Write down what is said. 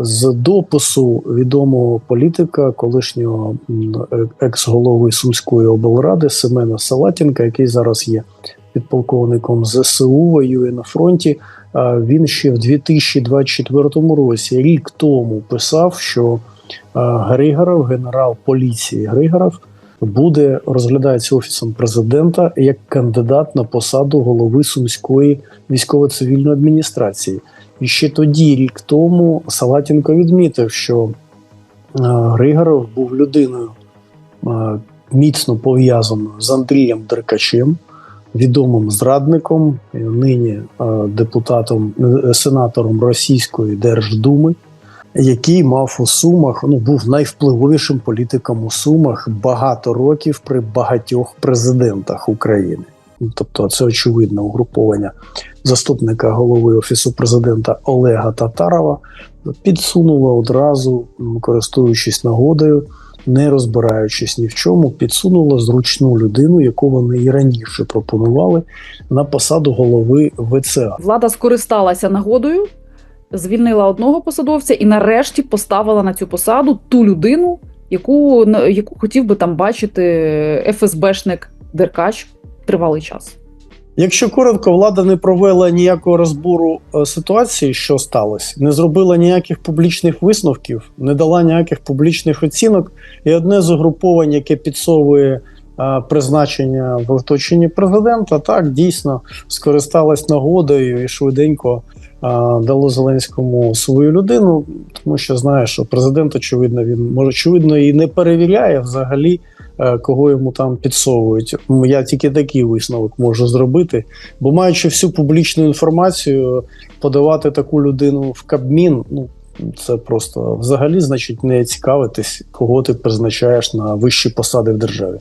З допису відомого політика, колишнього е- екс-голови Сумської облради Семена Салатінка, який зараз є підполковником ЗСУ, воює на фронті. Він ще в 2024 році, рік тому, писав, що Григоров, генерал поліції Григоров, буде розглядається офісом президента як кандидат на посаду голови Сумської військово-цивільної адміністрації. І ще тоді, рік тому, Салатінко відмітив, що е, Григоров був людиною е, міцно пов'язаною з Андрієм Деркачем, відомим зрадником, е, нині депутатом, сенатором Російської Держдуми, який мав у Сумах, ну був найвпливовішим політиком у Сумах багато років при багатьох президентах України. Тобто, це очевидне угруповання заступника голови офісу президента Олега Татарова підсунуло одразу, користуючись нагодою, не розбираючись ні в чому, підсунуло зручну людину, яку вони і раніше пропонували на посаду голови ВЦА. Влада скористалася нагодою, звільнила одного посадовця і нарешті поставила на цю посаду ту людину, яку, яку хотів би там бачити ФСБшник Деркач тривалий час. Якщо коротко, влада не провела ніякого розбору е, ситуації, що сталося, не зробила ніяких публічних висновків, не дала ніяких публічних оцінок. І одне з угруповань, яке підсовує а, призначення в оточенні президента, так дійсно скористалась нагодою і швиденько е, дало Зеленському свою людину, тому що знає, що президент, очевидно, він може очевидно і не перевіряє взагалі е, кого йому там підсовують. Я тільки такий висновок можу зробити. Бо маючи всю публічну інформацію, подавати таку людину в Кабмін, ну це просто взагалі значить не цікавитись, кого ти призначаєш на вищі посади в державі.